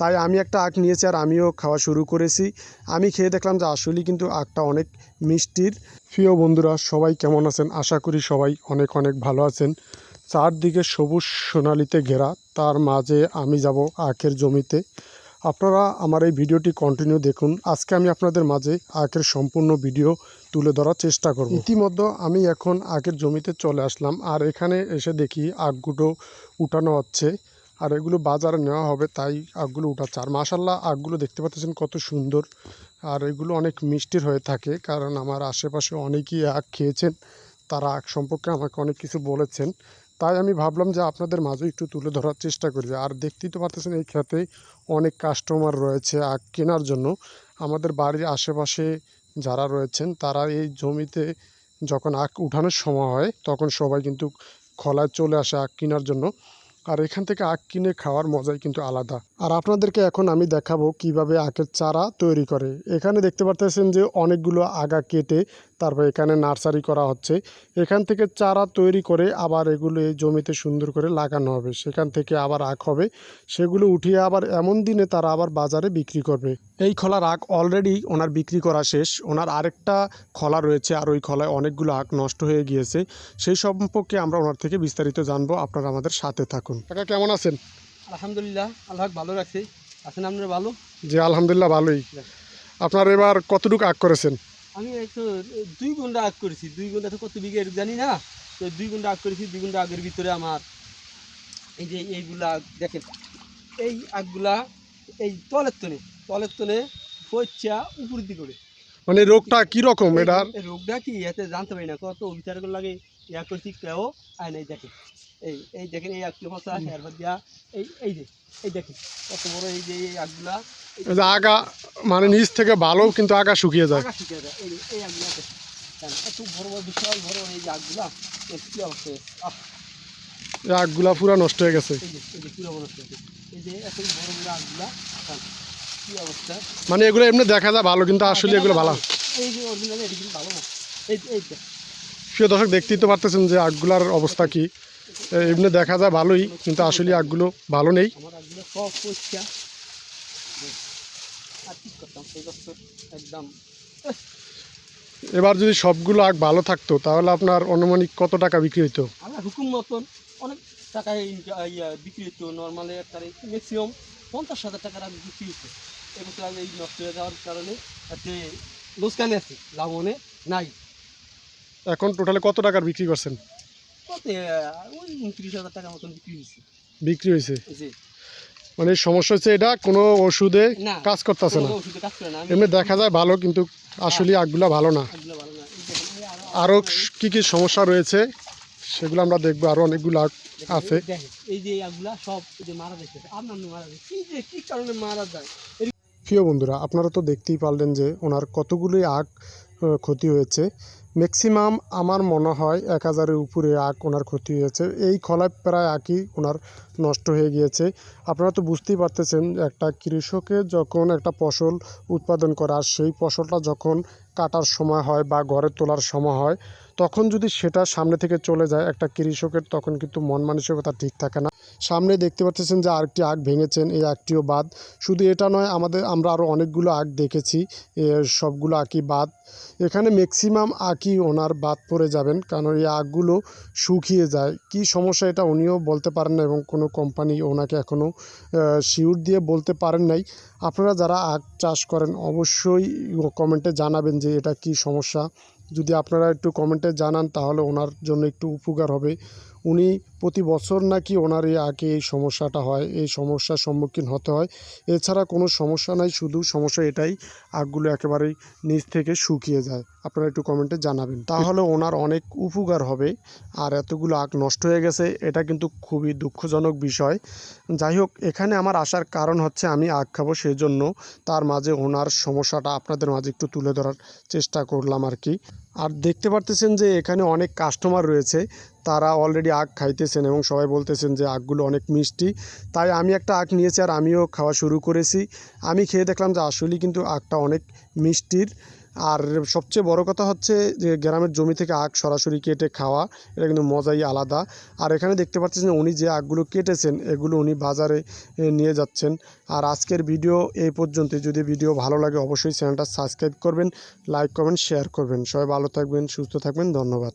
তাই আমি একটা আখ নিয়েছি আর আমিও খাওয়া শুরু করেছি। আমি খেয়ে দেখলাম যে আসলেই কিন্তু আখটা অনেক মিষ্টির। প্রিয় বন্ধুরা, সবাই কেমন আছেন? আশা করি সবাই অনেক অনেক ভালো আছেন। চারদিকে সবুজ সোনালিতে ঘেরা, তার মাঝে আমি যাব আখের জমিতে। আপনারা আমার এই ভিডিওটি কন্টিনিউ দেখুন। আজকে আমি আপনাদের মাঝে আখের সম্পূর্ণ ভিডিও তুলে ধরার চেষ্টা করব। ইতিমধ্যে আমি এখন আখের জমিতে চলে আসলাম আর এখানে এসে দেখি আখগুলো উঠানো হচ্ছে। আর এগুলো বাজারে নেওয়া হবে, তাই আখগুলো উঠাচ্ছে। আর মাসাল্লাহ আখগুলো দেখতে পাচ্ছেন কত সুন্দর। আর এগুলো অনেক মিষ্টির হয়ে থাকে, কারণ আমার আশেপাশে অনেকেই আখ খেয়েছেন, তারা আখ সম্পর্কে আমাকে অনেক কিছু বলেছেন। তাই আমি ভাবলাম যে আপনাদের মাঝে একটু তুলে ধরার চেষ্টা করি। আর দেখতেই তো পারতেছেন এই ক্ষেতে অনেক কাস্টমার রয়েছে আখ কেনার জন্য। আমাদের বাড়ির আশেপাশে যারা রয়েছেন, তারা এই জমিতে যখন আখ উঠানোর সময় হয়, তখন সবাই কিন্তু খলায় চলে আসে আখ কেনার জন্য। আর এখান থেকে আখ কিনে খাওয়ার মজাই কিন্তু আলাদা। আর আপনাদেরকে এখন আমি দেখাবো কীভাবে আখের চারা তৈরি করে। এখানে দেখতে পারতেছেন যে অনেকগুলো আগা কেটে তারপর এখানে নার্সারি করা হচ্ছে। এখান থেকে চারা তৈরি করে আবার এগুলো এই জমিতে সুন্দর করে লাগানো হবে। সেখান থেকে আবার আখ হবে। সেগুলো উঠিয়ে আবার এমন দিনে তারা আবার বাজারে বিক্রি করবে। এই খলার আখ অলরেডি ওনার বিক্রি করা শেষ। ওনার আরেকটা খলা রয়েছে আর ওই খলায় অনেকগুলো আখ নষ্ট হয়ে গিয়েছে। সেই সম্পর্কে আমরা ওনার থেকে বিস্তারিত জানব। আপনারা আমাদের সাথে থাকুন। কাকা কেমন আছেন? আলহামদুলিল্লাহ আল্লাহ ভালো রাখছে। আছেন আপনার ভালো? জি আলহামদুলিল্লাহ ভালোই। আপনার এবার কতটুকু আখ করেছেন? আমি একটু দুই ঘণ্টা আগ করেছি। দুই ঘণ্টা তো কত বিঘে জানি না। তো দুই ঘণ্টা আগ করেছি দুই ঘণ্টা আগের ভিতরে আমার এই যে এইগুলা আগ দেখেন এই আগগুলা এই তলের তনে তলের তনে পচা উপর দিকে করে মানে রোগটা কি রকম এই রোগটা কি এতে জানতে পারি না কত বিচার করে লাগে ইয়া করছি কেউ আয় নাই দেখেন। এই এই দেখেন এই এরপর দিয়া এই এই যে এই দেখেন কত বড় এই যে এই আগগুলা আগা মানে নিচ থেকে ভালো কিন্তু আগা শুকিয়ে যায়। আগা শিখে যায়। এই এই দেখেন। এত বড় বড় বিশাল বড় এই যে আগগুলা কি অবস্থা? আহ, আগগুলা পুরা নষ্ট হয়ে গেছে। মানে এগুলো এমনি দেখা যায় ভালো কিন্তু আসলে এগুলো ভালো। প্রিয় দর্শক দেখতেই তো পারতেছেন যে আগগুলার অবস্থা কি। এমনি দেখা যায় ভালোই কিন্তু আসলে আগগুলো ভালো নেই। এবার যদি সবগুলো আগ ভালো থাকতো তাহলে আপনার অনুমানিক কত টাকা বিক্রি হইতো? আমার হুকুম মতন অনেক টাকায় বিক্রি হতো নর্মালি একটা ম্যাক্সিমাম পঞ্চাশ হাজার টাকার আমি বিক্রি হতো এবছর আমি এই নষ্ট হয়ে যাওয়ার কারণে লোসকানে আছে লাভনে নাই। এখন টোটালে কত টাকার বিক্রি করছেন? কত ওই উনত্রিশ হাজার টাকার মতন বিক্রি হয়েছে। বিক্রি হয়েছে? এই মানে সমস্যা হচ্ছে এটা কোনো ওষুধে কাজ করতেছে না। এমনি দেখা যায় ভালো কিন্তু আসলে আগগুলা ভালো না। আগগুলো ভালো না। আরও কি কি সমস্যা রয়েছে সেগুলো আমরা দেখব আরও অনেকগুলো আগ আছে। এই যে আগগুলা সব যে মারা যাচ্ছে আপনার মারা যায় কি যে কি কারণে মারা যায়? প্রিয় বন্ধুরা আপনারা তো দেখতেই পারলেন যে ওনার কতগুলি আহ, ক্ষতি হয়েছে। ম্যাক্সিমাম আমার মনে হয় এক হাজারের উপরে আখ ওনার ক্ষতি হয়েছে। এই খলায় প্রায় আখই ওনার নষ্ট হয়ে গিয়েছে। আপনারা তো বুঝতেই পারতেছেন, একটা কৃষকের যখন একটা ফসল উৎপাদন করে আর সেই ফসলটা যখন কাটার সময় হয় বা ঘরে তোলার সময় হয়, তখন যদি সেটা সামনে থেকে চলে যায়, একটা কৃষকের তখন কিন্তু মন মানসিকতা ঠিক থাকে না। সামনে দেখতে পাচ্ছেন যে আরেকটি আখ ভেঙেছেন, এই আখটিও বাদ শুধু এটা নয়, আমাদের, আমরা আরও অনেকগুলো আখ দেখেছি সবগুলো আঁকি বাদ এখানে ম্যাক্সিমাম আঁকি ওনার বাদ পড়ে যাবেন, কারণ এই আখগুলো শুকিয়ে যায়। কি সমস্যা এটা উনিও বলতে পারেন না এবং কোনো কোম্পানি ওনাকে এখনও শিউর দিয়ে বলতে পারেন নাই। আপনারা যারা আখ চাষ করেন, অবশ্যই কমেন্টে জানাবেন যে এটা কি সমস্যা। যদি আপনারা একটু কমেন্টে জানান, তাহলে ওনার জন্য একটু উপকার হবে। উনি প্রতি বছর নাকি ওনার এই আগে এই সমস্যাটা হয়, এই সমস্যার সম্মুখীন হতে হয়। এছাড়া কোনো সমস্যা নাই, শুধু সমস্যা এটাই আগগুলো একেবারেই নিচ থেকে শুকিয়ে যায়। আপনারা একটু কমেন্টে জানাবেন। তাহলে ওনার অনেক উপকার হবে, আর এতগুলো আগ নষ্ট হয়ে গেছে, এটা কিন্তু খুবই দুঃখজনক বিষয়। যাই হোক, এখানে আমার আসার কারণ হচ্ছে আমি আখ খাব সেই জন্য তার মাঝে ওনার সমস্যাটা আপনাদের মাঝে একটু তুলে ধরার চেষ্টা করলাম আর কি। আর দেখতে পারতেছেন যে এখানে অনেক কাস্টমার রয়েছে তারা অলরেডি আখ খাইতেছেন এবং সবাই বলতেছেন যে আখগুলো অনেক মিষ্টি। তাই আমি একটা আখ নিয়েছি আর আমিও খাওয়া শুরু করেছি। আমি খেয়ে দেখলাম যে আসলেই কিন্তু আখটা অনেক মিষ্টির। আর সবচেয়ে বড় কথা হচ্ছে যে গ্রামের জমি থেকে আখ সরাসরি কেটে খাওয়া, এটা কিন্তু মজাই আলাদা। আর এখানে দেখতে পাচ্ছেন উনি যে আখগুলো কেটেছেন, এগুলো উনি বাজারে নিয়ে যাচ্ছেন। আর আজকের ভিডিও এই পর্যন্ত যদি ভিডিও ভালো লাগে অবশ্যই চ্যানেলটা সাবস্ক্রাইব করবেন, লাইক করবেন শেয়ার করবেন। সবাই ভালো থাকবেন, সুস্থ থাকবেন, ধন্যবাদ।